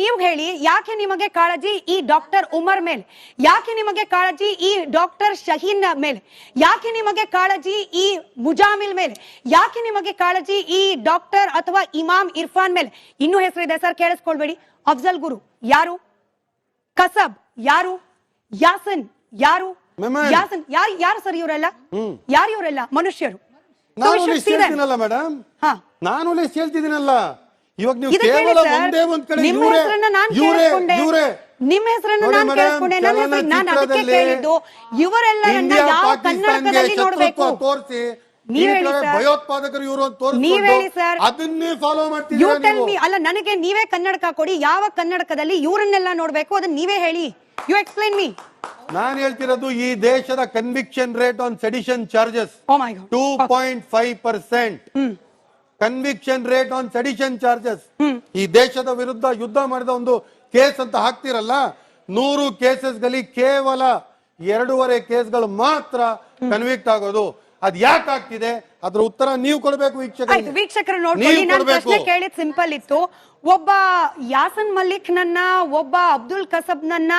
ನೀವು ಹೇಳಿ ಯಾಕೆ ನಿಮಗೆ ಕಾಳಜಿ ಈ ಡಾಕ್ಟರ್ ಉಮರ್ ಮೇಲೆ? ಯಾಕೆ ನಿಮಗೆ ಕಾಳಜಿ ಈ ಡಾಕ್ಟರ್ ಶಹೀನ್ ಮೇಲೆ? ಯಾಕೆ ನಿಮಗೆ ಕಾಳಜಿ ಈ ಮುಜಾಮಿಲ್ ಮೇಲೆ? ಯಾಕೆ ನಿಮಗೆ ಕಾಳಜಿ ಈ ಡಾಕ್ಟರ್ ಅಥವಾ ಇಮಾಮ್ ಇರ್ಫಾನ್ ಮೇಲೆ? ಇನ್ನೂ ಹೆಸರಿದೆ ಸರ್ ಕೇಳಿಸ್ಕೊಳ್ಬೇಡಿ. ಅಫ್ಜಲ್ ಗುರು ಯಾರು? ಕಸಬ್ ಯಾರು? ಯಾಸನ್ ಯಾರು? ಯಾಸನ್ ಯಾರು ಯಾರು ಸರ್ ಇವರೆಲ್ಲ? ಯಾರು ಇವರೆಲ್ಲ? ಮನುಷ್ಯರು. ನಾನು ಹೇಳ್ತೀನಲ್ಲ ಮೇಡಮ್ ಹಾ. ನಾನು ಹೇಳ್ತಿದ್ದೀನಲ್ಲ. ಇವಾಗ ನೀವು ಕೇವಲ ಒಂದೇ ಒಂದ್ ಕಡೆ ನಿಮ್ಮ ಇವರೇ ಹೆಸರನ್ನ ನಾನ್ ಇವರೇ. ಇವರೇ ನಿಮ್ಮ ಹೆಸರನ್ನ ನಾನು ಕೇಳಿಕೊಂಡೆ ಕೇಳಿಸ್ಕೊಂಡೆ. ನನ್ನ ಹೆಸರು- ನಾನ್ ಅದಕ್ಕೆ ಕೇಳಿದ್ದು. ಇವರೆಲ್ಲರನ್ನ ಯಾವ ಕನ್ನಡಕದಲ್ಲಿ ನೋಡ್ಬೇಕು? ತೋರಿಸಿ. ಭಯೋತ್ಪಾದಕರು ಇವರು. ಅದನ್ನೇ ಫಾಲೋ ನೀವು ಅಲ್ಲ ನನಗೆ ನೀವೇ ಕನ್ನಡಕ ಕೊಡಿ ಯಾವ ಕನ್ನಡಕದಲ್ಲಿ ಇವರನ್ನೆಲ್ಲ ನೋಡ್ಬೇಕು ಅದನ್ನ ನೀವೇ ಹೇಳಿ ಯು ಎಕ್ಸ್ಪ್ಲೈನ್ ಮೀ ನಾನು ಹೇಳ್ತಿರೋದು ಈ ದೇಶದ conviction rate on sedition charges two point five percent conviction rate on sedition charges ಈ ದೇಶದ ವಿರುದ್ಧ ಯುದ್ಧ ಮಾಡಿದ ಒಂದು ಕೇಸ್ ಅಂತ ಹಾಕ್ತಿರಲ್ಲ ನೂರು ಕೇಸಸ್ಗಳಲ್ಲಿ ಕೇವಲ ಎರಡೂವರೆ ಕೇಸ್ಗಳು ಮಾತ್ರ ಕನ್ವಿಕ್ಟ್ ಆಗೋದು. ಅದ್ ಯಾಕೆ ಆಗ್ತಿದೆ? ಅದ್ರ ಉತ್ತರ ನೀವು ಕೊಡಬೇಕು ವೀಕ್ಷಕ ವೀಕ್ಷಕರ ವೀಕ್ಷಕರು ನೋಡ್ಕೊಳ್ಳಿ. ನಾನು ಪ್ರಶ್ನೆ ಕೇಳಿದ್ ಸಿಂಪಲ್ ಇತ್ತು. ಒಬ್ಬ ಯಾಸನ್ ಮಲ್ಲಿಕ್ ನನ್ನ ಒಬ್ಬ ಅಬ್ದುಲ್ ಕಸಬ್ ನನ್ನ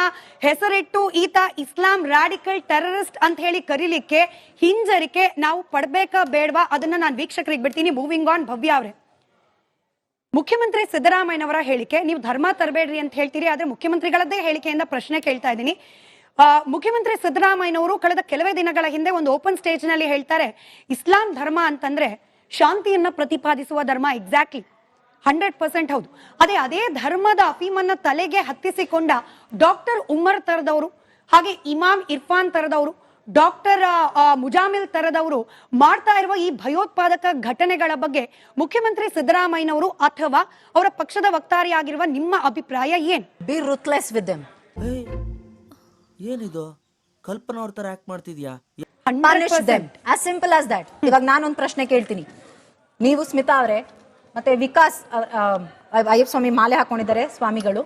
ಹೆಸರಿಟ್ಟು ಈತ ಇಸ್ಲಾಂ ರಾಡಿಕಲ್ ಟೆರರಿಸ್ಟ್ ಅಂತ ಹೇಳಿ ಕರೀಲಿಕ್ಕೆ ಹಿಂಜರಿಕೆ ನಾವು ಪಡ್ಬೇಕಾ ಬೇಡವಾ? ಅದನ್ನ ನಾನು ವೀಕ್ಷಕರಿಗೆ ಬಿಡ್ತೀನಿ. ಮೂವಿಂಗ್ ಆನ್ ಭವ್ಯ ಅವ್ರೆ. ಮುಖ್ಯಮಂತ್ರಿ ಸಿದ್ದರಾಮಯ್ಯನವರ ಹೇಳಿಕೆ ನೀವು ಧರ್ಮ ತರಬೇಡ್ರಿ ಅಂತ ಹೇಳ್ತೀರಿ ಆದ್ರೆ ಮುಖ್ಯಮಂತ್ರಿಗಳದ್ದೇ ಹೇಳಿಕೆಯಿಂದ ಪ್ರಶ್ನೆ ಕೇಳ್ತಾ ಇದ್ದೀನಿ. ಮುಖ್ಯಮಂತ್ರಿ ಸಿದ್ದರಾಮಯ್ಯನವರು ಕಳೆದ ಕೆಲವೇ ದಿನಗಳ ಹಿಂದೆ ಒಂದು ಓಪನ್ ಸ್ಟೇಜ್ನಲ್ಲಿ ಹೇಳ್ತಾರೆ ಇಸ್ಲಾಂ ಧರ್ಮ ಅಂತಂದ್ರೆ ಶಾಂತಿಯನ್ನ ಪ್ರತಿಪಾದಿಸುವ ಧರ್ಮ. ಎಕ್ಸಾಕ್ಟ್ಲಿ ಹಂಡ್ರೆಡ್ ಪರ್ಸೆಂಟ್ ಹೌದು. ಅದೇ ಅದೇ ಧರ್ಮದ ಅಫೀಮನ್ನ ತಲೆಗೆ ಹತ್ತಿಸಿಕೊಂಡ ಡಾಕ್ಟರ್ ಉಮರ್ ತರದವರು ಹಾಗೆ ಇಮಾಮ್ ಇರ್ಫಾನ್ ತರದವರು ಡಾಕ್ಟರ್ ಮುಜಾಮಿಲ್ ತರದವರು ಮಾಡ್ತಾ ಇರುವ ಈ ಭಯೋತ್ಪಾದಕ ಘಟನೆಗಳ ಬಗ್ಗೆ ಮುಖ್ಯಮಂತ್ರಿ ಸಿದ್ದರಾಮಯ್ಯನವರು ಅಥವಾ ಅವರ ಪಕ್ಷದ ವಕ್ತಾರಿಯಾಗಿರುವ ನಿಮ್ಮ ಅಭಿಪ್ರಾಯ ಏನ್? ಬಿ ರುತ್ಲೆಸ್ ವಿತ್ ದೆಮ್ ಏನಿದು? ಕಲ್ಪನಾ ಅವ್ರ ತರ ಆಕ್ಟ್ ಮಾಡ್ತಿದ್ಯಾ? Them as simple as that ಇವಾಗ ನಾನೊಂದು ಪ್ರಶ್ನೆ ಕೇಳ್ತೀನಿ. ನೀವು ಸ್ಮಿತಾ ಅವರೇ ಮತ್ತೆ ವಿಕಾಸ್ ಅಯ್ಯಪ್ಪ ಸ್ವಾಮಿ ಮಾಲೆ ಹಾಕೊಂಡಿದ್ದಾರೆ ಸ್ವಾಮಿಗಳು.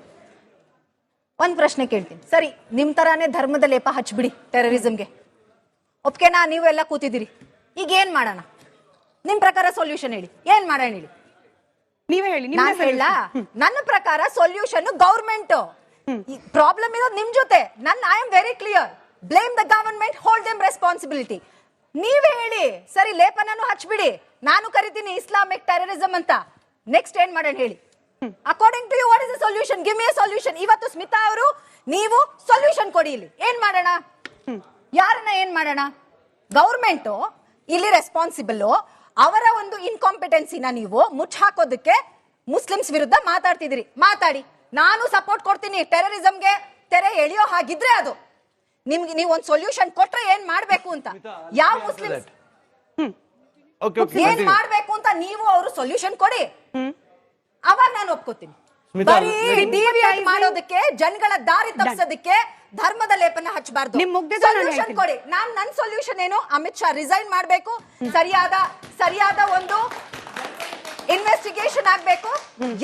ಒಂದ್ ಪ್ರಶ್ನೆ ಕೇಳ್ತೀನಿ. ಸರಿ ನಿಮ್ ತರಾನೇ ಧರ್ಮದ ಲೇಪ ಹಚ್ಬಿಡಿ ಟೆರರಿಸಮ್ಗೆ ಒಪ್ಕೆನಾ? ನೀವು ಎಲ್ಲ ಕೂತಿದ್ದೀರಿ. ಈಗ ಏನ್ ಮಾಡೋಣ? ನಿಮ್ ಪ್ರಕಾರ ಸೊಲ್ಯೂಷನ್ ಹೇಳಿ. ಏನ್ ಮಾಡೋಣ ಹೇಳಿ? ನೀವೇ ಹೇಳಿ ನಾನು ನಿಮ್ಮ ಹೇಳ ನನ್ನ ಪ್ರಕಾರ ಸೊಲ್ಯೂಷನ್ ಗೌರ್ಮೆಂಟ್. ಪ್ರಾಬ್ಲಮ್ ಇರೋದು ನಿಮ್ ಜೊತೆ. ನನ್ನ I am very clear blame the government hold them responsibility ನೀವೇ ಹೇಳಿ ಸರಿ ಲೇಪನನು ಹಚ್ಬಿಡಿ. ನಾನು ಕರಿತೀನಿ ಇಸ್ಲಾಮಿಕ್ ಟೆರರಿಸಂ ಅಂತ. ನೆಕ್ಸ್ಟ್ ಏನ್ ಮಾಡೋಣ ಹೇಳಿ? According to you what is solution give me solution ಇವತ್ತು ಸ್ಮಿತಾ ಅವರು ನೀವು ಸೊಲ್ಯೂಷನ್ ಕೊಡಿ ಇಲ್ಲಿ. ಏನ್ ಮಾಡೋಣ? ಯಾರನ್ನ ಏನ್ ಮಾಡೋಣ? ಗೌರ್ಮೆಂಟ್ ಇಲ್ಲಿ ರೆಸ್ಪಾನ್ಸಿಬಲ್ ಅವರ ಒಂದು ಇನ್ಕಾಂಪಿಟೆನ್ಸಿನ ನೀವು ಮುಚ್ಚಾಕೋದಕ್ಕೆ ಮುಸ್ಲಿಮ್ಸ್ ವಿರುದ್ಧ ಮಾತಾಡ್ತಿದ್ದೀರಿ. ಮಾತಾಡಿ. ನಾನು ಸಪೋರ್ಟ್ ಕೊಡ್ತೀನಿ. ಟೆರರಿಸಮ್ಗೆ ತೆರೆ ಎಳೆಯೋ ಹಾಗಿದ್ರೆ ಅದು. ನಿಮ್ಗೆ ನೀವು ಒಂದು ಸೊಲ್ಯೂಷನ್ ಕೊಟ್ರೆ ಏನ್ ಮಾಡ್ಬೇಕು ಅಂತ? ಯಾವ ಮುಸ್ಲಿಂ ಓಕೆ ಓಕೆ ಏನ್ ಮಾಡ್ಬೇಕು ಅಂತ ನೀವು ಅವರು ಸೊಲ್ಯೂಷನ್ ಕೊಡಿ. ಅವಾಗ ನಾನು ಒಪ್ಕೋತೀನಿ. ಬರೀ ಮಾಡೋದಕ್ಕೆ ಜನಗಳ ದಾರಿ ತಪ್ಪಿಸೋದಕ್ಕೆ ಧರ್ಮದ ಲೇಪನ ಹಚ್ಚಬಾರ್ದು. ಸೊಲ್ಯೂಷನ್ ಕೊಡಿ. ನಾನ್ ನನ್ ಸೊಲ್ಯೂಷನ್ ಏನು? ಅಮಿತ್ ಶಾ ರಿಸೈನ್ ಮಾಡ್ಬೇಕು. ಸರಿಯಾದ ಸರಿಯಾದ ಒಂದು ಇನ್ವೆಸ್ಟಿಗೇಷನ್ ಆಗ್ಬೇಕು.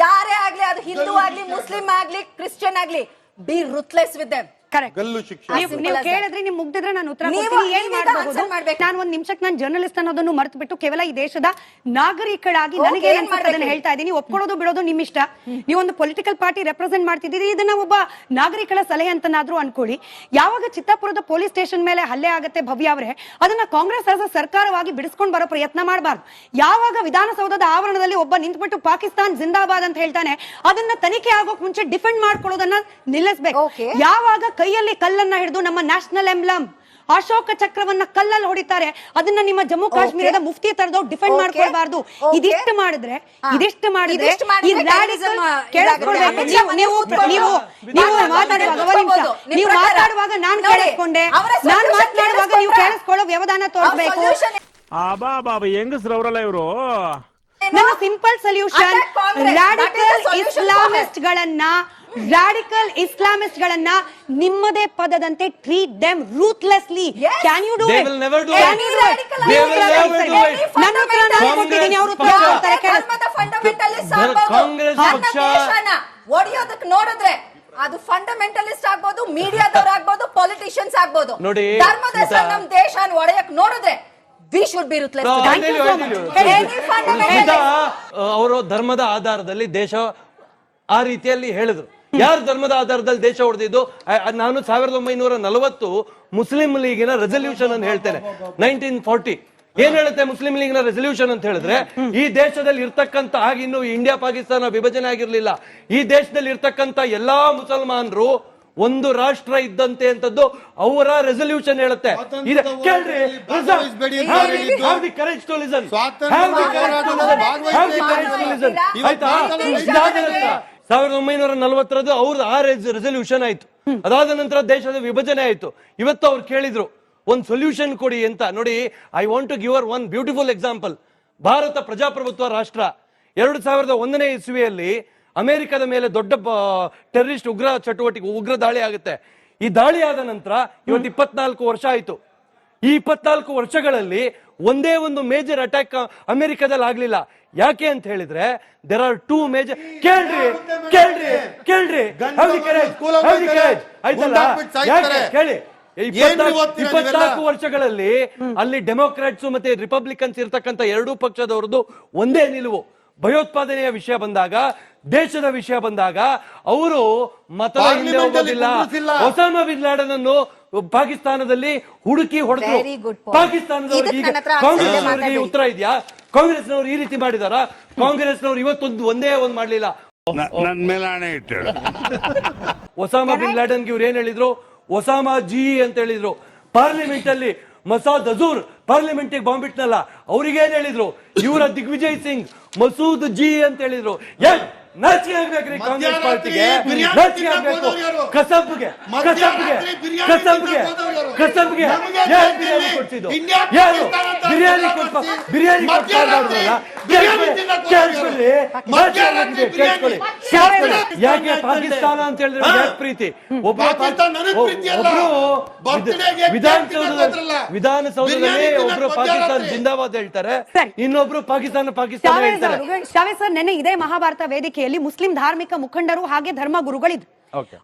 ಯಾರೇ ಆಗ್ಲಿ ಅದು ಹಿಂದೂ ಆಗ್ಲಿ ಮುಸ್ಲಿಂ ಆಗ್ಲಿ ಕ್ರಿಶ್ಚಿಯನ್ ಆಗ್ಲಿ be ruthless with them correct ಗಲ್ಲು ಶಿಕ್ಷೆ. ನೀವು ನೀವು ಕೇಳಿದ್ರೆ ನಿಮ್ ಮುಗ್ದಿದ್ರೆ ನಾನು ಉತ್ತರ ನೀವು- ಕೊಡ್ತೀನಿ ಏನ್ ನೀವೀಗ ಮಾಡಬಹುದು answer ಮಾಡ್ಬೇಕು. ನಾನು ಒಂದ್ ನಿಮಿಷಕ್ಕೆ ನಾನು ಜರ್ನಲಿಸ್ಟ್ ಅನ್ನೋದನ್ನು ಮರ್ತು ಬಿಟ್ಟು ಕೇವಲ ಈ ದೇಶದ ನಾಗರಿಕಳಾಗಿ Okay, ನನಗೆ ಏನ್ ಏನ್ ಅದನ್ನ ಮಾಡ್ಬೇಕು? ಹೇಳ್ತಾ ಇದ್ದೀನಿ. ಒಪ್ಕೊಳ್ಳೋದು ಬಿಡೋದು ನಿಮ್ ಇಷ್ಟ ನೀವು ಒಂದು ಪೊಲಿಟಿಕಲ್ ಪಾರ್ಟಿ ರೆಪ್ರೆಸೆಂಟ್ ಮಾಡ್ತಿದ್ದೀರಿ. ಇದನ್ನ ಒಬ್ಬ ನಾಗರಿಕಳ ಸಲಹೆ ಅಂತನಾದ್ರೂ ಅನ್ಕೊಳ್ಳಿ. ಯಾವಾಗ ಚಿತ್ತಾಪುರದ ಪೊಲೀಸ್ ಸ್ಟೇಷನ್ ಮೇಲೆ ಹಲ್ಲೆ ಆಗತ್ತೆ ಭವ್ಯ ಅವರೇ ಅದನ್ನ ಕಾಂಗ್ರೆಸ್ ರಾಜ್ಯ ಸರ್ಕಾರವಾಗಿ ಬಿಡಿಸ್ಕೊಂಡು ಬರೋ ಪ್ರಯತ್ನ ಮಾಡಬಾರ್ದು. ಯಾವಾಗ ವಿಧಾನಸೌಧದ ಆವರಣದಲ್ಲಿ ಒಬ್ಬ ನಿಂತ್ಬಿಟ್ಟು ಪಾಕಿಸ್ತಾನ್ ಜಿಂದಾಬಾದ್ ಅಂತ ಹೇಳ್ತಾನೆ ಅದನ್ನ ತನಿಖೆ ಆಗೋಕ್ ಮುಂಚೆ ಡಿಫೆಂಡ್ ಮಾಡ್ಕೊಳ್ಳೋದನ್ನ ನಿಲ್ಲಿಸ್ಬೇಕು. Okay. ಯಾವಾಗ ಕೈಯಲ್ಲಿ ಕಲ್ಲನ್ನ ಹಿಡಿದು ನಮ್ಮ ನ್ಯಾಷನಲ್ ಎಂಬ್ಲಮ್ ಅಶೋಕ ಚಕ್ರವನ್ನ ಕಲ್ಲಲ್ಲಿ ಹೊಡಿತಾರೆ ಅದನ್ನ ನಿಮ್ಮ ಜಮ್ಮು ಕಾಶ್ಮೀರದ. ಮುಫ್ತಿ ತರದೋ ಡಿಫೆಂಡ್. ಮಾಡ್ಕೊಳ್ಬಾರ್ದು. ಇದಿಷ್ಟು ಮಾಡಿದ್ರೆ. ಇದಿಷ್ಟು ಮಾಡಿದ್ರೆ ಈ ಕೇಳಿಸ್ಕೊಳ್ಬೇಕು. ನೀವು ನೀವು ಮಾತಾಡುವಾಗ ನೀವು ಮಾತಾಡುವಾಗ ನಾನ್ ಕೇಳಿಸ್ಕೊಂಡೆ ನಾನ್ ಮಾತನಾಡುವಾಗ ನೀವು? ಕೇಳಿಸ್ಕೊಳ್ಳೋ ವ್ಯವಧಾನ ತೋರಿಸ್ಬೇಕು solution ಆಬಾ ಬಾಬಾ ಹೆಂಗಸ್ರವ್ರಲ್ಲ ಇವರು? ಸಿಂಪಲ್ ಸೊಲ್ಯೂಷನ್ ರಾಡಿಕಲ್ ಇಸ್ಲಾಮಿಸ್ಟ್ ಗಳನ್ನ ರಾಡಿಕಲ್ ಇಸ್ಲಾಮಿಸ್ಟ್ ಗಳನ್ನ ನಿಮ್ಮದೇ ಪದದಂತೆ treat them ruthlessly can you do. ನನ್ನ ಉತ್ತರ ನಾನು ಕೊಟ್ಟಿದ್ದೀನಿ ಅವರು ಉತ್ತರ ಕೊಡ್ತಾರೆ. ಒಡೆಯೋದಕ್ಕೆ ನೋಡಿದ್ರೆ ಅದು ಫಂಡಮೆಂಟಲಿಸ್ಟ್ ಆಗ್ಬೋದು ಮೀಡಿಯಾದವ್ರು ಆಗ್ಬೋದು ಪೊಲಿಟಿಷಿಯನ್ಸ್ ಆಗ್ಬೋದು. ನೋಡಿ, ಧರ್ಮದ. ನಮ್ ದೇಶನ ಒಡೆಯಕ್ ನೋಡಿದ್ರೆ ಅವರು ಧರ್ಮದ ಆಧಾರದಲ್ಲಿ ದೇಶ ಆ ರೀತಿಯಲ್ಲಿ ಹೇಳಿದ್ರು. ಯಾರು ಧರ್ಮದ ಆಧಾರದಲ್ಲಿ ದೇಶ ಹೊಡೆದಿದ್ದು? ನಾನು ಸಾವಿರದ ಒಂಬೈನೂರ ನಲವತ್ತು ಮುಸ್ಲಿಂ ಲೀಗಿನ ರೆಸಲ್ಯೂಷನ್ ಅಂತ ಹೇಳ್ತೇನೆ. ನೈನ್ಟೀನ್ ಫಾರ್ಟಿ ಏನ್ ಹೇಳುತ್ತೆ ಮುಸ್ಲಿಂ ಲೀಗ್ನ ರೆಸಲ್ಯೂಷನ್ ಅಂತ ಹೇಳಿದ್ರೆ ಈ ದೇಶದಲ್ಲಿ ಇರ್ತಕ್ಕಂತ ಹಾಗೆ ಇನ್ನು ಇಂಡಿಯಾ ಪಾಕಿಸ್ತಾನ ವಿಭಜನೆ ಆಗಿರ್ಲಿಲ್ಲ. ಈ ದೇಶದಲ್ಲಿ ಇರ್ತಕ್ಕಂತ ಎಲ್ಲಾ ಮುಸಲ್ಮಾನರು ಒಂದು ರಾಷ್ಟ್ರ ಇದ್ದಂತೆ ಅಂತದ್ದು ಅವರ ರೆಸಲ್ಯೂಷನ್ ಹೇಳುತ್ತೆ. ಇದೆ ಕೇಳ್ರಿ. ಸಾವಿರದ ಒಂಬೈನೂರ ನಲವತ್ತರದ್ದು ಅವ್ರದ್ದು ಆ ರೆಸಲ್ಯೂಷನ್ ಆಯ್ತು. ಅದಾದ ನಂತರ ದೇಶದ ವಿಭಜನೆ ಆಯ್ತು. ಇವತ್ತು ಅವ್ರು ಕೇಳಿದ್ರು, ಒಂದು ಸೊಲ್ಯೂಷನ್ ಕೊಡಿ ಅಂತ. ನೋಡಿ I want to give uh one beautiful example Bharat ಪ್ರಜಾಪ್ರಭುತ್ವ ರಾಷ್ಟ್ರ. ಎರಡು ಸಾವಿರದ ಒಂದನೇ ಇಸ್ವಿಯಲ್ಲಿ ಅಮೆರಿಕದ ಮೇಲೆ ದೊಡ್ಡ ಟೆರರಿಸ್ಟ್ ಉಗ್ರ ಚಟುವಟಿಕೆ, ಉಗ್ರ ದಾಳಿ ಆಗುತ್ತೆ. ಈ ದಾಳಿ ಆದ ನಂತರ ಇವತ್ತು ಇಪ್ಪತ್ನಾಲ್ಕು ವರ್ಷ ಆಯ್ತು. ಈ ಇಪ್ಪತ್ನಾಲ್ಕು ವರ್ಷಗಳಲ್ಲಿ ಒಂದೇ ಒಂದು ಮೇಜರ್ ಅಟ್ಯಾಕ್ ಅಮೆರಿಕದಲ್ಲಿ ಆಗ್ಲಿಲ್ಲ. ಯಾಕೆ ಅಂತ ಹೇಳಿದ್ರೆ ದೇರ್ ಆರ್ ಟೂ ಮೇಜರ್ ಕೇಳ್ರಿ ಕೇಳ್ರಿ. ಕೇಳ್ರಿ. ಆಯ್ತಲ್ಲ? ಯಾಕೆ? ಕೇಳಿ. ಇಪ್ಪತ್ನಾಲ್ಕು? ವರ್ಷಗಳಲ್ಲಿ ಅಲ್ಲಿ ಡೆಮೋಕ್ರಾಟ್ಸ್ ಮತ್ತೆ ರಿಪಬ್ಲಿಕನ್ಸ್ ಇರ್ತಕ್ಕಂಥ ಎರಡೂ ಪಕ್ಷದವರದ್ದು ಒಂದೇ ನಿಲುವು. ಭಯೋತ್ಪಾದನೆಯ ವಿಷಯ ಬಂದಾಗ ದೇಶದ ವಿಷಯ ಬಂದಾಗ ಅವರು ಮತದ ಹಿಂದೆ Parliament ಅಲ್ಲಿ ಹೋಗೋದಿಲ್ಲ. ಕುಂಡ್ರಿಸಿಲ್ಲ. ಬಿನ್ ಲಾಡನ್ ಅನ್ನು ಪಾಕಿಸ್ತಾನದಲ್ಲಿ ಹುಡುಕಿ ಹೊಡೆದ್ರು. ಪಾಕಿಸ್ತಾನದವ್ರಿಗೆ ಉತ್ತರ ಇದೆಯಾ? ಕಾಂಗ್ರೆಸ್ನವ್ರು ಈ ರೀತಿ ಮಾಡಿದಾರ? ಕಾಂಗ್ರೆಸ್ನವ್ರು ಇವತ್ತೊಂದು ಒಂದೇ ಒಂದ್ ಮಾಡ್ಲಿಲ್ಲ. ನನ್ ಮೇಲೆ ಹಣೆ ಇಟ್ಟು ಒಸಾಮಾ ಬಿನ್ ಲಾಡನ್ಗೆ ಇವ್ರು ಏನ್ ಹೇಳಿದ್ರು? ಒಸಾಮಾ ಜಿ ಅಂತ ಹೇಳಿದ್ರು. ಪಾರ್ಲಿಮೆಂಟ್ ಅಲ್ಲಿ ಮಸಾದ್ ಅಜೂರ್ ಪಾರ್ಲಿಮೆಂಟ್ ಬಾಂಬ್ ಇಟ್ನಲ್ಲ ಅವ್ರಿಗೆ ಏನ್ ಹೇಳಿದ್ರು? ಇವರ ದಿಗ್ವಿಜಯ್ ಸಿಂಗ್ ಮಸೂದ್ ಜಿ ಅಂತ ಹೇಳಿದ್ರು. ನಾಚಿಕೆ ಆಗ್ಬೇಕ್ರಿ ಕಾಂಗ್ರೆಸ್ ಪಾರ್ಟಿಗೆ. ತಿನ್ನಕ್ ಆಗ್ಬೇಕು? ಕಸಬ್ಗೆ. ಕಸಬ್ಗೆ. ಕಸಬ್ಗೆ? ಕಸಬ್ಗೆ. ಯಾರು ಬಿರಿಯಾನಿ ಕೊಡ್ಸಿದ್ದು? ಯಾರು? ಬಿರಿಯಾನಿ ಕೊಡ್ಪ. ಬಿರಿಯಾನಿ ಕೊಡ್ತಾ ಹೋದವ್ರು ಕೇಳಿಸ್ಕೊಳ್ಳಿ. ಕೇಳಿಸ್ಕೊಳ್ಳಿ. ಯಾಕೆ ಪಾಕಿಸ್ತಾನ ಅಂತ ಹೇಳಿದ್ರೆ? ಯಾಕೆ ಪ್ರೀತಿ ವಿಧಾನಸೌಧದಲ್ಲಿ ವಿಧಾನಸೌಧದಲ್ಲಿ ಒಬ್ರು ಪಾಕಿಸ್ತಾನ ಜಿಂದಾಬಾದ್ ಹೇಳ್ತಾರೆ. ಇನ್ನೊಬ್ರು ಪಾಕಿಸ್ತಾನ ಪಾಕಿಸ್ತಾನ ಹೇಳ್ತಾರೆ ಶಾವೇ ಸರ್ ನೆನ್ನೆ ಇದೇ ಮಹಾಭಾರತ ವೇದಿಕೆಯಲ್ಲಿ ಮುಸ್ಲಿಂ ಧಾರ್ಮಿಕ ಮುಖಂಡರು ಹಾಗೆ ಧರ್ಮ ಗುರುಗಳಿದ್ರು.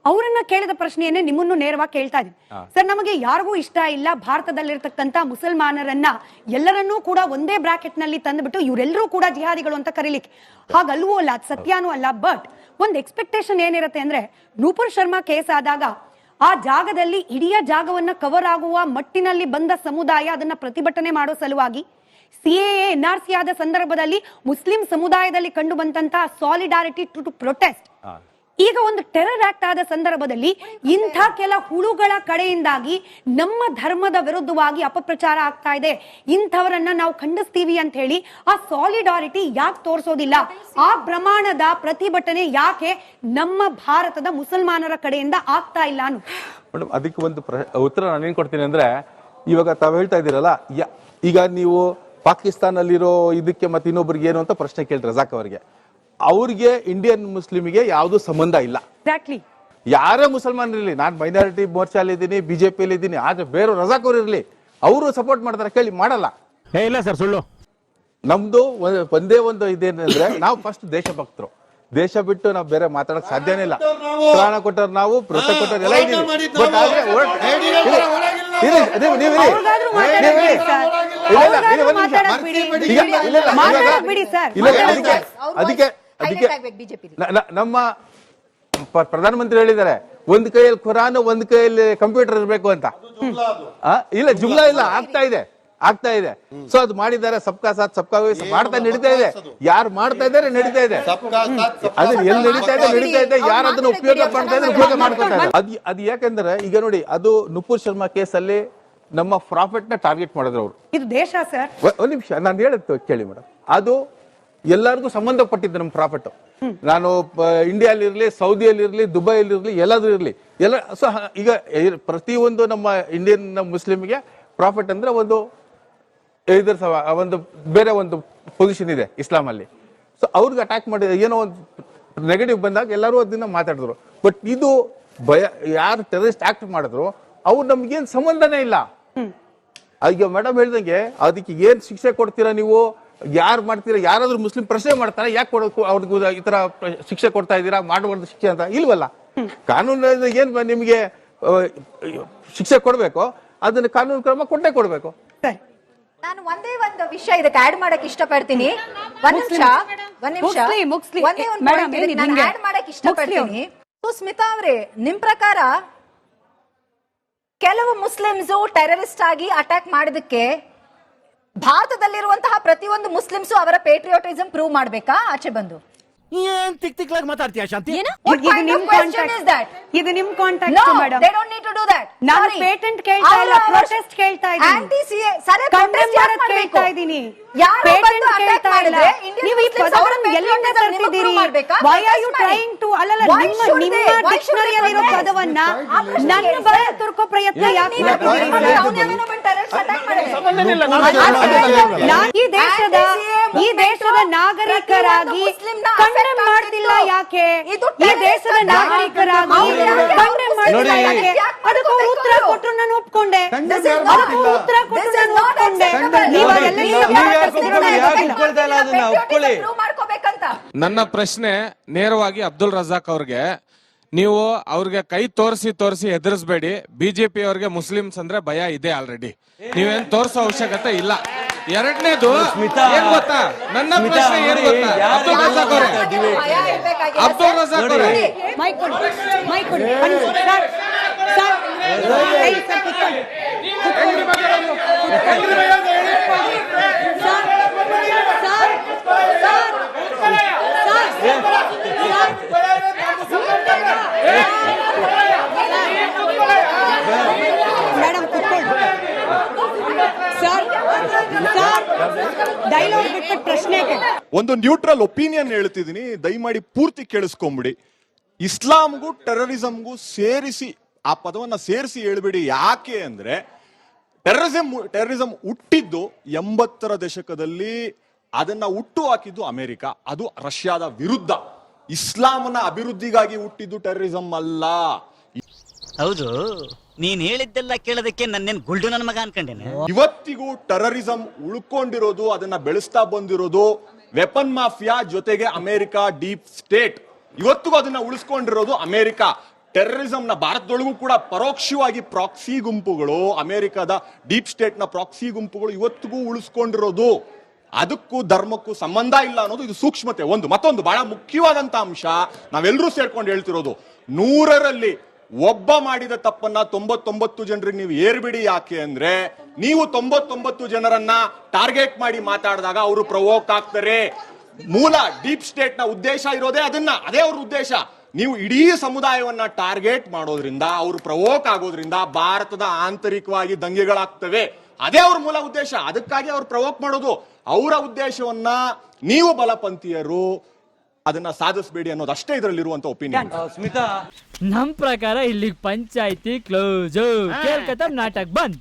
ಅವರನ್ನ ಕೇಳಿದ ಪ್ರಶ್ನೆಯನ್ನೇ ನಿಮ್ಮನ್ನು ನೇರವಾಗಿ ಕೇಳ್ತಾ ಇದ್ದೀನಿ. ಸರ್ ನಮಗೆ ಯಾರಿಗೂ ಇಷ್ಟ ಇಲ್ಲ ಭಾರತದಲ್ಲಿರ್ತಕ್ಕಂಥ ಮುಸಲ್ಮಾನರನ್ನ ಎಲ್ಲರನ್ನೂ ಕೂಡ ಒಂದೇ ಬ್ರಾಕೆಟ್ನಲ್ಲಿ ತಂದುಬಿಟ್ಟು ಇವರೆಲ್ಲರೂ ಕೂಡ ಜಿಹಾದಿಗಳು ಅಂತ ಕರೀಲಿಕ್ಕೆ. ಹಾಗಲ್ವೂ ಅಲ್ಲ ಸತ್ಯಾನೂ ಅಲ್ಲ ಬಟ್ ಒಂದು ಎಕ್ಸ್ಪೆಕ್ಟೇಷನ್ ಏನಿರುತ್ತೆ ಅಂದ್ರೆ ನೂಪುರ್ ಶರ್ಮಾ ಕೇಸ್ ಆದಾಗ ಆ ಜಾಗದಲ್ಲಿ ಇಡೀ ಜಾಗವನ್ನ ಕವರ್ ಆಗುವ ಮಟ್ಟಿನಲ್ಲಿ ಬಂದ ಸಮುದಾಯ ಅದನ್ನ ಪ್ರತಿಭಟನೆ ಮಾಡೋ ಸಲುವಾಗಿ ಸಿಎಎ ಎನ್ ಆರ್ ಸಿ ಆದ ಸಂದರ್ಭದಲ್ಲಿ ಮುಸ್ಲಿಂ ಸಮುದಾಯದಲ್ಲಿ ಕಂಡು ಬಂದಂತಹ ಸಾಲಿಡಾರಿಟಿ ಟು ಟು ಪ್ರೊಟೆಸ್ಟ್ ಈಗ ಒಂದು ಟೆರರ್ ಆಕ್ಟ್ ಆದ ಸಂದರ್ಭದಲ್ಲಿ ಇಂಥ ಕೆಲ ಹುಳುಗಳ ಕಡೆಯಿಂದಾಗಿ ನಮ್ಮ ಧರ್ಮದ ವಿರುದ್ಧವಾಗಿ ಅಪಪ್ರಚಾರ ಆಗ್ತಾ ಇದೆ. ಇಂಥವರನ್ನ ನಾವು ಖಂಡಿಸ್ತೀವಿ ಅಂತ ಹೇಳಿ ಆ ಸಾಲಿಡಾರಿಟಿ ಯಾಕೆ ತೋರಿಸೋದಿಲ್ಲ? ಆ ಪ್ರಮಾಣದ ಪ್ರತಿಭಟನೆ ಯಾಕೆ ನಮ್ಮ ಭಾರತದ ಮುಸಲ್ಮಾನರ ಕಡೆಯಿಂದ ಆಗ್ತಾ ಇಲ್ಲ ಮೇಡಮ್ ಅದಕ್ಕೆ ಒಂದು ಉತ್ತರ ನಾನು ಏನ್ ಕೊಡ್ತೀನಿ ಅಂದ್ರೆ, ಇವಾಗ ತಾವು ಹೇಳ್ತಾ ಇದ್ದೀರಲ್ಲ ಈಗ ನೀವು ಪಾಕಿಸ್ತಾನಲ್ಲಿರೋ ಇದಕ್ಕೆ ಮತ್ತೆ ಇನ್ನೊಬ್ರಿಗೆ ಏನು ಅಂತ ಪ್ರಶ್ನೆ ಕೇಳಿ ರಜಾಕ್ ಅವರಿಗೆ. ಅವ್ರಿಗೆ ಇಂಡಿಯನ್ ಮುಸ್ಲಿಮ್ಗೆ ಯಾವುದು ಸಂಬಂಧ ಇಲ್ಲ ಎಕ್ಸಾಕ್ಟ್ಲಿ ಯಾರೇ ಮುಸಲ್ಮಾನರಿರಲಿ ನಾನು ಮೈನಾರಿಟಿ ಮೋರ್ಚಾಲಿ ಇದ್ದೀನಿ ಬಿಜೆಪಿಯಲ್ಲಿ ಇದ್ದೀನಿ ಆದ್ರೆ ಬೇರೆ ರಜಾಕೋರ್ ಇರಲಿ ಅವರು ಸಪೋರ್ಟ್ ಮಾಡ್ತಾರೆ ಕೇಳಿ ಮಾಡಲ್ಲ ಏ ಇಲ್ಲ ಸರ್ ಸುಳ್ಳು ನಮ್ದು ಒಂದ್- ಒಂದೇ ಒಂದು ಇದೇನಂದ್ರೆ ನಾವು ಫಸ್ಟ್ ದೇಶಭಕ್ತರು ದೇಶ ಬಿಟ್ಟು ನಾವು ಬೇರೆ ಮಾತಾಡಕ್ ಸಾಧ್ಯನೇ ಇಲ್ಲ. ಪ್ರಾಣ ಕೊಟ್ಟರು ನಾವು ಪ್ರಶ್ನೆ ಕೊಟ್ಟರು ಎಲ್ಲ ಹೋರಾಟ ಇದೀವಿ ಮಾಡಿದ್ದು ಬಟ್ ನಾವು. ಆದ್ರೆ ಹೋರಾಟ- ಯಡಿಯೂರಪ್ಪ ಇರಿ, ಇರಿ, ನೀವು- ನೀವು ಇರಿ. ಅವ್ರಿಗಾದ್ರೂ ನೀವು ಮಾತಾಡಕ್ ಇರಿ. ಸರ್. ಇಲ್ಲ, ಇಲ್ಲ, ಅವ್ರಿಗಾದ್ರೂ ಒಂದ್ ನಿಮಿಷ. ಮಾತಾಡಕ್ ಬಿಡಿ. ಈಗ ಇಲ್ಲ, ಇಲ್ಲ, ಇಲ್ಲ, ಮಾತಾಡಕ್ ಇವಾಗ- ಬಿಡಿ ಸರ್. ಇಲ್ಲ, ಮಾತಾಡಕ್ ಅದಕ್ಕೆ ಅದಕ್ಕೆ ನಮ್ಮ ಪ- ಪ್ರಧಾನಮಂತ್ರಿ ಹೇಳಿದ್ದಾರೆ ಒಂದ್ ಕೈಯಲ್ಲಿ ಖುರಾನ್ ಒಂದ್ ಕೈಯಲ್ಲಿ ಕಂಪ್ಯೂಟರ್ ಇರಬೇಕು ಅಂತ. ಆ? ಇಲ್ಲ ಜುಮ್ಲಾ ಇಲ್ಲ ಆಗ್ತಾ ಇದೆ ಆಗ್ತಾ ಇದೆ. ಸೊ ಅದು ಮಾಡಿದ್ದಾರೆ ಸಬ್ಕಾ ಸಾಥ್ ಸಬ್ಕಾ ಮಾಡ್ತಾ ನಡೀತಾ ಇದೆ. ಯಾರು ಮಾಡ್ತಾ ಇದ್ದಾರೆ ನಡೀತಾ ಇದೆ. ಸಬ್ಕಾ ಸಾಥ್ ಅದು ಎಲ್ಲಿ ನಡೀತಾ ಇದೆ ನಡೀತಾ ಇದೆ ಯಾರು ಅದನ್ನ ಉಪಯೋಗ ಮಾಡ್ತಾ ಇದ್ದಾರೆ ಉಪಯೋಗ ಮಾಡ್ಕೊತಾ ಇದ್ದಾರೆ. ಅದು ಅದು ಯಾಕಂದ್ರೆ ಈಗ ನೋಡಿ ಅದು ನುಪುರ್ ಶರ್ಮಾ ಕೇಸಲ್ಲಿ ನಮ್ಮ ಪ್ರಾಫಿಟ್ನ ಟಾರ್ಗೆಟ್ ಮಾಡಿದ್ರು ಅವರು. ಇದು ದೇಶ ಸರ್ ಒಂದ್ ನಿಮಿಷ ನಾನು ಹೇಳುತ್ತೆ ಕೇಳಿ ಮೇಡಮ್ ಅದು ಎಲ್ಲರಿಗೂ ಸಂಬಂಧಪಟ್ಟಿದ್ದು ನಮ್ಮ ಪ್ರಾಫಿಟ್. ನಾನು ಇಂಡಿಯಾಲಿ ಇರಲಿ ಸೌದಿಯಲ್ಲಿ ಇರಲಿ ದುಬೈಯಲ್ಲಿ ಇರಲಿ ಎಲ್ಲಾದ್ರೂ ಇರಲಿ. ಎಲ್ಲ ಸೊ ಈಗ ಪ್ರತಿಯೊಂದು ನಮ್ಮ ಇಂಡಿಯನ್ ಮುಸ್ಲಿಮ್ಗೆ ಪ್ರಾಫಿಟ್ ಅಂದ್ರೆ ಒಂದು ಇದ್ರ ಸವ- ಒಂದು ಬೇರೆ ಒಂದು ಪೊಸಿಷನ್ ಇದೆ ಇಸ್ಲಾಮಲ್ಲಿ. ಸೊ ಅವ್ರಿಗೆ ಅಟ್ಯಾಕ್ ಮಾಡಿದ ಏನೋ ಒಂದು ನೆಗೆಟಿವ್ ಬಂದಾಗ ಎಲ್ಲರೂ ಅದನ್ನ ಮಾತಾಡಿದ್ರು. ಬಟ್ ಇದು ಭಯ ಯಾರು ಟೆರರಿಸ್ಟ್ ಆಕ್ಟ್ ಮಾಡಿದ್ರು ಅವ್ರು ನಮ್ಗೇನು ಸಂಬಂಧನೇ ಇಲ್ಲ. ಈಗ ಮೇಡಮ್ ಹೇಳ್ದಂಗೆ ಅದಕ್ಕೆ ಏನು ಶಿಕ್ಷೆ ಕೊಡ್ತೀರಾ ನೀವು? ಯಾರು ಮಾಡ್ತೀರಾ? ಯಾರಾದ್ರೂ ಮುಸ್ಲಿಂ ಪ್ರಶ್ನೆ ಮಾಡ್ತಾರೆ ಯಾಕೆ ಕೊಡೋ ಅವ್ರಿಗೆ ಈ ತರ ಶಿಕ್ಷೆ ಕೊಡ್ತಾ ಇದ್ದೀರಾ? ಮಾಡಬಾರ್ದು ಶಿಕ್ಷೆ ಅಂತ ಇಲ್ವಲ್ಲ? ಕಾನೂನು ಏನ್ ನಿಮ್ಗೆ ಶಿಕ್ಷೆ ಕೊಡ್ಬೇಕು ಅದನ್ನ ಕಾನೂನು ಕ್ರಮ ಕೊಟ್ಟೇ ಕೊಡ್ಬೇಕು. ನಾನು ಒಂದೇ ಒಂದು ವಿಷಯ ಇದಕ್ಕೆ ಆಡ್ ಮಾಡಕ್ ಇಷ್ಟಪಡ್ತೀನಿ. ಒಂದ್ ನಿಮಿಷ ಒಂದ್ ನಿಮಿಷ. ಒಂದೇ ಒಂದು ಆಡ್ ಮಾಡಕ್ ಇಷ್ಟಪಡ್ತೀನಿ. ಸ್ಮಿತಾ ಅವ್ರೆ ನಿಮ್ ಪ್ರಕಾರ ಕೆಲವು ಮುಸ್ಲಿಮ್ಸ್ ಟೆರರಿಸ್ಟ್ ಆಗಿ ಅಟ್ಯಾಕ್ ಮಾಡಿದಕ್ಕೆ ಭಾರತದಲ್ಲಿರುವಂತಹ ಪ್ರತಿಯೊಂದು ಮುಸ್ಲಿಮ್ಸು ಅವರ ಪೇಟ್ರಿಯೋಟಿಸಂ ಪ್ರೂವ್ ಮಾಡಬೇಕಾ? ಆಚೆ ಬಂದು. ಎಂತಿಕ್ ತಿಕ್ಲಾಗ್ ಮಾತಾಡ್ತೀಯಾ ಶಾಂತಿ ಇದು ನಿಮ್ ಕಾಂಟ್ರಾಕ್ಟ್ ಇಸ್ ದಟ್ ಇದು ನಿಮ್ contract no they don't need to do that ನಾನು ಪೇಟೆಂಟ್ ಕೇಳ್ತಾ ಇಲ್ಲ ಪ್ರೊಟೆಸ್ಟ್ ಕೇಳ್ತಾ ಇದೀನಿ ಆಂಟಿ ಸಿಎ ಸರ್ ಕಾಂಟ್ರಾಕ್ಟ್ ಯಾರ ಕೇಳ್ತಾ ಇದೀನಿ ಪೇಟೆಂಟ್ ಕೇಳ್ತಾ ಇಲ್ಲ ನೀವು ಈ ಅವರನ್ನು ಎಲ್ಲಿಂದ ತರ್ತಿದ್ದೀರಿ why are you trying to ಅಲ್ಲಲ್ಲ ನಿಮ್ಮ ನಿಮ್ಮ ಡಿಕ್ಷನರಿ ಅಲ್ಲಿ ಪದವನ್ನ ನನ್ನ ಬಗ್ಗೆ ತುರ್ಕೋ ಪ್ರಯತ್ನ ಯಾಕೆ ಮಾಡ್ತಿದ್ದೀರಿ ಅವನೇ ಅವನೇ ಬಂತಲ್ಲ ಸಟಾಕ್ ಮಾಡಿ ಇಲ್ಲ ನಾನು ಈ ದೇಶದ ಈ ದೇಶದ ನಾಗರಿಕರಾಗಿ ಕಂಡೆಮ್ ಮಾಡ್ತಿಲ್ಲ ಯಾಕೆ? ಈ ದೇಶದ ನಾಗರಿಕರಾಗಿ ಕಂಡೆಮ್ ಮಾಡ್ತಿಲ್ಲ ಯಾಕೆ ಅದಕ್ಕೆ ಉತ್ತರ ಕೊಟ್ರು ನಾನು ಒಪ್ಕೊಂಡೆ. ಅದಕ್ಕೆ ಉತ್ತರ ಕೊಟ್ರು ನಾನು ಒಪ್ಕೊಂಡೆ. ನನ್ನ ಪ್ರಶ್ನೆ ನೇರವಾಗಿ ಅಬ್ದುಲ್ ರಜಾಕ್ ಅವ್ರಿಗೆ ನೀವು ಅವ್ರಿಗೆ ಕೈ ತೋರಿಸಿ ತೋರಿಸಿ ಹೆದರ್ಸ್ಬೇಡಿ. ಬಿಜೆಪಿ ಅವ್ರಿಗೆ ಮುಸ್ಲಿಮ್ಸ್ ಅಂದ್ರೆ ಭಯ ಇದೆ ಆಲ್ರೆಡಿ ನೀವೇನ್ ತೋರ್ಸೋ ಅವಶ್ಯಕತೆ ಇಲ್ಲ. ಎರಡನೇದು ಸ್ಮಿತಾ, ಏನ್ ಗೊತ್ತಾ? ನನ್ನ ಸ್ಮಿತಾ, ಪ್ರಶ್ನೆ ಏನ್ ಗೊತ್ತಾ? ಯಾರು ಅಬ್ದುಲ್ ರಜಾಕ್ ಅವ್ರೆ. ಅಬ್ದುಲ್. ಅವ್ರೆ. ಮೈಕ್ ಕೊಡಿ ಮೈಕ್ ಕೊಡಿ. ಬನ್ನಿ ಸರ್ ಸರ್ ಏಯ್ ಸರ್ ಕೂತ್ಕೊಳ್ಳಿ. ಕೂತ್ಕೊಳ್ಳಿ. Sir, sir, sir, sir, madam ಕೂತ್ಕೊಳ್ಳಿ ಸರ್ ಸರ್ ಡೈಲಾಗ್ ಬಿಟ್ಬಿಟ್ಟು ಪ್ರಶ್ನೆ ಕೇಳಿ ಒಂದು ನ್ಯೂಟ್ರಲ್ ಒಪಿನಿಯನ್ ಹೇಳ್ತಿದ್ದೀನಿ. ದಯಮಾಡಿ ಪೂರ್ತಿ ಕೇಳಿಸ್ಕೊಂಬಿಡಿ. ಇಸ್ಲಾಂಗೂ ಟೆರರಿಸಂಗೂ ಸೇರಿಸಿ ಆ ಪದವನ್ನ ಸೇರಿಸಿ ಹೇಳ್ಬಿಡಿ. ಯಾಕೆ ಅಂದ್ರೆ ಟೆರರಿಸಂ ಟೆರರಿಸಂ ಹುಟ್ಟಿದ್ದು ಎಂಬತ್ತರ ದಶಕದಲ್ಲಿ ಅದನ್ನ ಹುಟ್ಟು ಹಾಕಿದ್ದು ಅಮೆರಿಕ. ಅದು ರಷ್ಯಾದ ವಿರುದ್ಧ. ಇಸ್ಲಾಂನ ಅಭಿವೃದ್ಧಿಗಾಗಿ ಹುಟ್ಟಿದ್ದು ಟೆರರಿಸಂ ಅಲ್ಲ. ಹೌದು. ನೀನ್ ಹೇಳಿದ್ದೆಲ್ಲ ಕೇಳೋದಕ್ಕೆ ನನ್ನೇನ್ ಗುಲ್ಡು ನನ್ನ ಮಗ ಅನ್ಕೊಂಡೇನೆ? ಇವತ್ತಿಗೂ ಟೆರರಿಸಂ ಉಳ್ಕೊಂಡಿರೋದು, ಅದನ್ನ ಬೆಳೆಸ್ತಾ ಬಂದಿರೋದು ವೆಪನ್ ಮಾಫಿಯಾ ಜೊತೆಗೆ ಅಮೆರಿಕ ಡೀಪ್ ಸ್ಟೇಟ್. ಇವತ್ತಿಗೂ ಅದನ್ನ ಉಳಿಸ್ಕೊಂಡಿರೋದು ಅಮೆರಿಕ. ಟೆರರಿಸಂ ನ ಭಾರತದೊಳಗೂ ಕೂಡ ಪರೋಕ್ಷವಾಗಿ ಪ್ರಾಕ್ಸಿ ಗುಂಪುಗಳು, ಅಮೆರಿಕದ ಡೀಪ್ ಸ್ಟೇಟ್ನ ಪ್ರಾಕ್ಸಿ ಗುಂಪುಗಳು ಇವತ್ತಿಗೂ ಉಳಿಸ್ಕೊಂಡಿರೋದು. ಅದಕ್ಕೂ ಧರ್ಮಕ್ಕೂ ಸಂಬಂಧ ಇಲ್ಲ ಅನ್ನೋದು ಇದು ಸೂಕ್ಷ್ಮತೆ. ಒಂದು ಮತ್ತೊಂದು ಬಹಳ ಮುಖ್ಯವಾದಂತ ಅಂಶ ನಾವೆಲ್ಲರೂ ಸೇರ್ಕೊಂಡು ಹೇಳ್ತಿರೋದು. ನೂರರಲ್ಲಿ ಒಬ್ಬ ಮಾಡಿದ ತಪ್ಪನ್ನ ತೊಂಬತ್ತೊಂಬತ್ತು ಜನರಿಗೆ ನೀವು ಏರ್ಬಿಡಿ ಯಾಕೆ ಅಂದ್ರೆ ನೀವು ತೊಂಬತ್ತೊಂಬತ್ತು ಜನರನ್ನ ಟಾರ್ಗೆಟ್ ಮಾಡಿ ಮಾತಾಡಿದಾಗ ಅವರು ಪ್ರವೋಕ್ ಆಗ್ತಾರೆ. ಮೂಲ ಡೀಪ್ ಸ್ಟೇಟ್ನ ಉದ್ದೇಶ ಇರೋದೇ ಅದನ್ನ, ಅದೇ ಅವ್ರ ಉದ್ದೇಶ. ನೀವು ಇಡೀ ಸಮುದಾಯವನ್ನ ಟಾರ್ಗೆಟ್ ಮಾಡೋದ್ರಿಂದ, ಅವರು ಪ್ರವೋಕ್ ಆಗೋದ್ರಿಂದ ಭಾರತದ ಆಂತರಿಕವಾಗಿ ದಂಗೆಗಳಾಗ್ತವೆ. ಅದೇ ಅವ್ರ ಮೂಲ ಉದ್ದೇಶ. ಅದಕ್ಕಾಗಿ ಅವ್ರು ಪ್ರವೋಕ್ ಮಾಡೋದು. ಅವರ ಉದ್ದೇಶವನ್ನ ನೀವು ಬಲಪಂಥೀಯರು ಅದನ್ನ ಸಾಧಿಸಬೇಡಿ ಅನ್ನೋದು ಅಷ್ಟೇ ಇದರಲ್ಲಿರುವಂತ ಒಪಿನಿಯನ್ ಸ್ಮಿತಾ. ನಮ್ ಪ್ರಕಾರ ಇಲ್ಲಿ ಪಂಚಾಯತಿ ಕ್ಲೋಸ್ ಕೇಳ್ಕತ್ತ ನಾಟಕ್ ಬಂದ್.